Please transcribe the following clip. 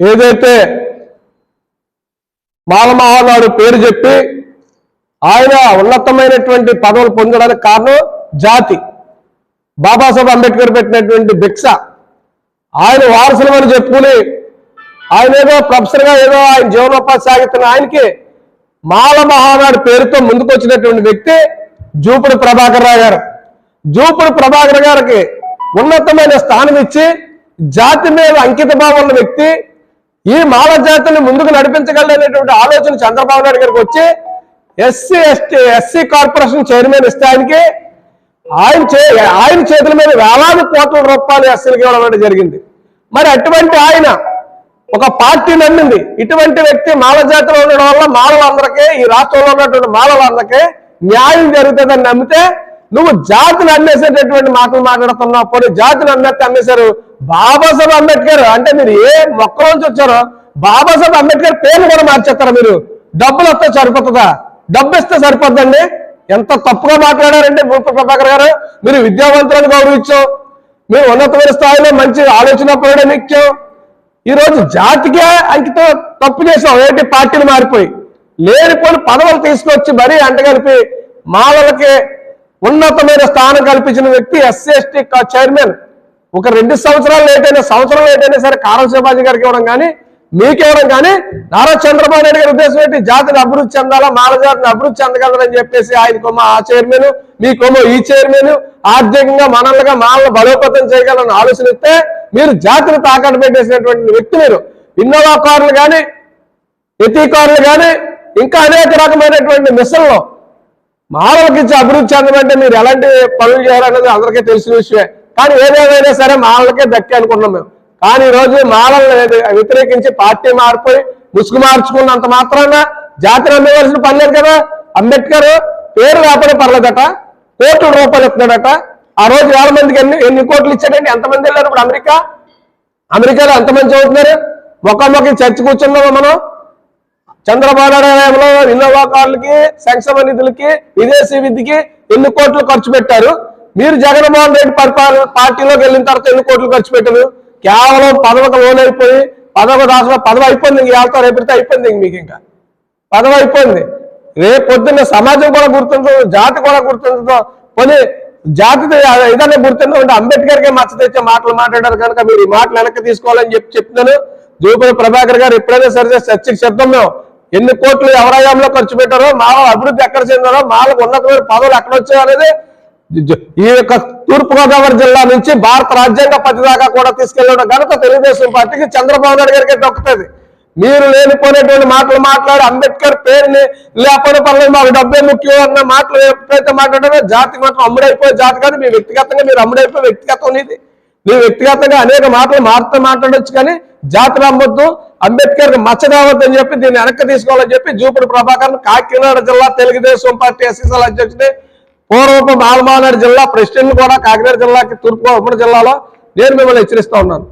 ఏదైతే మాలమహానాడు పేరు చెప్పి ఆయన ఉన్నతమైనటువంటి పదవులు పొందడానికి కారణం జాతి. బాబాసాహెబ్ అంబేద్కర్ పెట్టినటువంటి భిక్ష. ఆయన వారసులమని చెప్పుకుని ఆయన ఏదో ప్రొఫెసర్గా ఏదో ఆయన జీవనోపాధి సాగుతున్న ఆయనకి మాల మహానాడు పేరుతో ముందుకొచ్చినటువంటి వ్యక్తి జూపుడు ప్రభాకర్ రావు గారు. జూపుడు ప్రభాకర్ గారికి ఉన్నతమైన స్థానం ఇచ్చి జాతి మీద అంకిత భావం ఉన్న వ్యక్తి ఈ మాల జాతిని ముందుకు నడిపించగలనేటువంటి ఆలోచన చంద్రబాబు నాయుడు గారికి వచ్చి SC ST SC corporation chairman ఇస్తే ఆయనకి ఆయన చే ఆయన చేతుల మీద వేలాది కోట్ల రూపాయలు ఎస్సీలకి ఇవ్వడం అనేది జరిగింది. మరి అటువంటి ఆయన ఒక పార్టీ నమ్మింది. ఇటువంటి వ్యక్తి మాల జాతిలో ఉండడం వల్ల మాలలందరికీ ఈ రాష్ట్రంలో ఉన్నటువంటి మాలలందరికీ న్యాయం జరుగుతుందని నమ్మితే నువ్వు జాతులు అమ్మేసేటటువంటి మాటలు మాట్లాడుతున్నావు. పోనీ జాతిని అమ్మేస్తే అమ్మేశారు. బాబాసాహెబ్ అంబేద్కర్ అంటే మీరు ఏ ఒక్క నుంచి వచ్చారో బాబాసాహెబ్ అంబేద్కర్ పేర్లు కూడా మార్చేస్తారా మీరు? డబ్బులు వస్తే సరిపోతుందా? డబ్బు ఇస్తే సరిపోద్దండి. ఎంత తప్పుగా మాట్లాడారండి భూపతి ప్రభాకర్ గారు. మీరు విద్యావంతులను గౌరవించాం మీరు ఉన్నతమైన స్థాయిలో మంచి ఆలోచన పోయడం ఇచ్చాం ఈరోజు జాతికే అంకితం తప్పు చేసాం ఏంటి? పార్టీలు మారిపోయి. లేనిపోని పదవులు తీసుకొచ్చి మరీ అంటగలిపి మాలలకి ఉన్నతమైన స్థానం కల్పించిన వ్యక్తి ఎస్సీ ఎస్టీ చైర్మన్. ఒక రెండు సంవత్సరాలు లేట్ అయినా సంవత్సరం లేట్ అయినా సరే కారం శివాజీ గారికి ఇవ్వడం కానీ మీకు ఇవ్వడం కానీ నారా చంద్రబాబు నాయుడు గారి ఉద్దేశం ఏంటి? జాతిని అభివృద్ధి చెందాలా మాల జాతిని అభివృద్ధి చెందగలరని చెప్పేసి ఆయన కొమ్మ ఆ చైర్మన్ మీ కొమ్మ ఈ చైర్మన్ ఆర్థికంగా మనల్నిగా మాలను బలోపేతం చేయగలని ఆలోచన ఇస్తే మీరు జాతిని తాకట్టు పెట్టేసినటువంటి వ్యక్తి మీరు. ఇన్నోవా కార్లు కానీ ప్రతి కార్లు కానీ ఇంకా అనేక రకమైనటువంటి మిషన్లు మానవులకి అభివృద్ధి చెందమంటే మీరు ఎలాంటి పనులు చేయాలనేది అందరికీ తెలిసిన విషయమే. కానీ ఏదేమైనా సరే మాలలకే దక్కి అనుకున్నాం మేము. కానీ ఈరోజు రోజు మాలలను వ్యతిరేకించి పార్టీ మారిపోయి ముసుగు మార్చుకున్నంత మాత్రాన జాతిని అమ్మేవలసిన పని లేదు కదా? అంబేద్కర్ పేరు రాపడే పర్లేదట కోట్ల రూపాయలు ఇస్తున్నాడట. ఆ రోజు వేల మందికి ఎన్ని ఎన్ని కోట్లు ఇచ్చాడండి? ఎంతమంది వెళ్ళారు ఇప్పుడు అమెరికా? అమెరికాలో ఎంతమంది చదువుతున్నారు? మొక్కమ్మకి చర్చ కూర్చున్నాము మనం? చంద్రబాబు నాయుడు ఇన్నోవా కార్లకి సంక్షేమ నిధులకి విదేశీ విద్యకి ఎన్ని కోట్లు ఖర్చు పెట్టారు? మీరు జగన్మోహన్ రెడ్డి పరిపాలన పార్టీలోకి వెళ్ళిన తర్వాత ఎన్ని కోట్లు ఖర్చు పెట్టారు? కేవలం పదవకు లోన్ అయిపోయి పదవ దాసలో పదవి అయిపోయింది ఇంక వెళ్తా రేపటితో అయిపోయింది ఇంక మీకు ఇంకా. పదవ అయిపోయింది. రేపు పొద్దున్న సమాజం కూడా గుర్తుందో జాతి కూడా గుర్తుందో పోనీ జాతి ఏదైనా గుర్తుందో అంటే అంబేద్కర్కే మచ్చ తెచ్చే మాటలు మాట్లాడారు కనుక మీరు ఈ మాటలు వెనక్కి తీసుకోవాలని చెప్పి చెప్తున్నాను. జూపల్లి ప్రభాకర్ గారు ఎప్పుడైనా సరే చర్చకి సిద్ధం మేము ఎన్ని కోట్లు ఎవరాయంలో ఖర్చు పెట్టారో మా అభివృద్ధి ఎక్కడ చెందారో మాలకు ఉన్నతమైన పదవులు ఎక్కడ వచ్చాయనేది ఈ యొక్క తూర్పుగోదావరి జిల్లా నుంచి భారత రాజ్యాంగ పది దాకా కూడా తీసుకెళ్ళడం ఘనత తెలుగుదేశం పార్టీకి చంద్రబాబు నాయుడు గారికి దొక్కుతుంది. మీరు లేనిపోయినటువంటి మాటలు మాట్లాడి అంబేద్కర్ పేరుని లేకపోయిన పనులు మాకు డబ్బే ముఖ్యం అన్న మాటలు ఎప్పుడైతే మాట్లాడారో జాతి మాత్రం అమ్ముడైపోయే జాతి కాదు. మీ వ్యక్తిగతంగా మీరు అమ్ముడైపోయే వ్యక్తిగతం ఇది. మీ వ్యక్తిగతంగా అనేక మాటలు మారుతూ మాట్లాడొచ్చు కానీ జాతర నమ్మొద్దు అంబేద్కర్ మచ్చ రావద్దు అని చెప్పి దీన్ని వెనక్కి తీసుకోవాలని చెప్పి జూపుడు ప్రభాకర్ కాకినాడ జిల్లా తెలుగుదేశం పార్టీ ఎస్ఎస్ఎల్ అధ్యక్షుడి పూర్వపు మాల్మానాడు జిల్లా ప్రెసిడెంట్ కూడా కాకినాడ జిల్లాకి తూర్పు ఉమ్మడి జిల్లాలో నేను మిమ్మల్ని హెచ్చరిస్తా ఉన్నాను.